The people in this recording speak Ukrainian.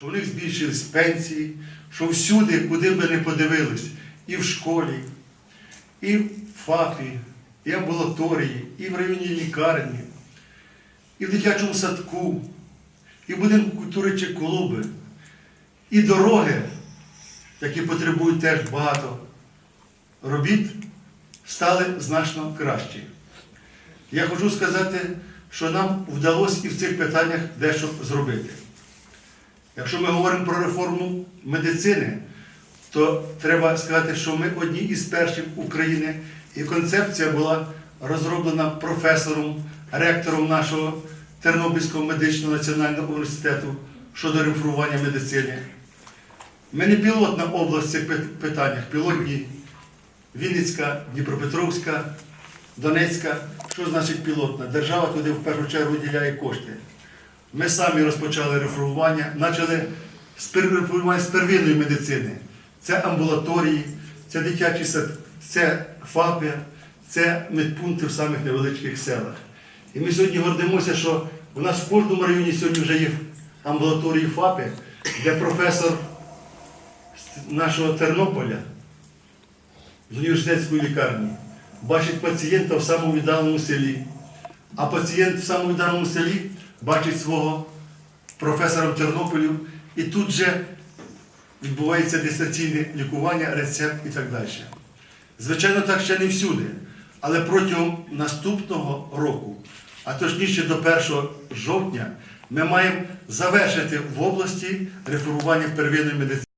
що в них збільшились пенсії, що всюди, куди би не подивились, і в школі, і в ФАПі, і амбулаторії, і в районній лікарні, і в дитячому садку, і в будинку культури чи клуби, і дороги, які потребують теж багато робіт, стали значно кращі. Я хочу сказати, що нам вдалося і в цих питаннях дещо зробити. Якщо ми говоримо про реформу медицини, то треба сказати, що ми одні із перших України, і концепція була розроблена професором, ректором нашого Тернопільського медичного національного університету щодо реформування медицини. Ми не пілотна область в цих питаннях, пілотні Вінницька, Дніпропетровська, Донецька. Що значить пілотна? Держава туди в першу чергу виділяє кошти. Ми самі розпочали реформування, почали з реформування з первинної медицини. Це амбулаторії, це дитячі сад, це ФАПи, це медпункти в самих невеличких селах. І ми сьогодні гордимося, що у нас в кожному районі сьогодні вже є амбулаторії ФАПи, де професор нашого Тернополя з університетської лікарні бачить пацієнта в самому віддаленому селі, а пацієнт в самому віддаленому селі бачить свого професора в Тернополі, і тут же відбувається дистанційне лікування, рецепт і так далі. Звичайно, так ще не всюди, але протягом наступного року, а точніше до 1 жовтня, ми маємо завершити в області реформування первинної медицини.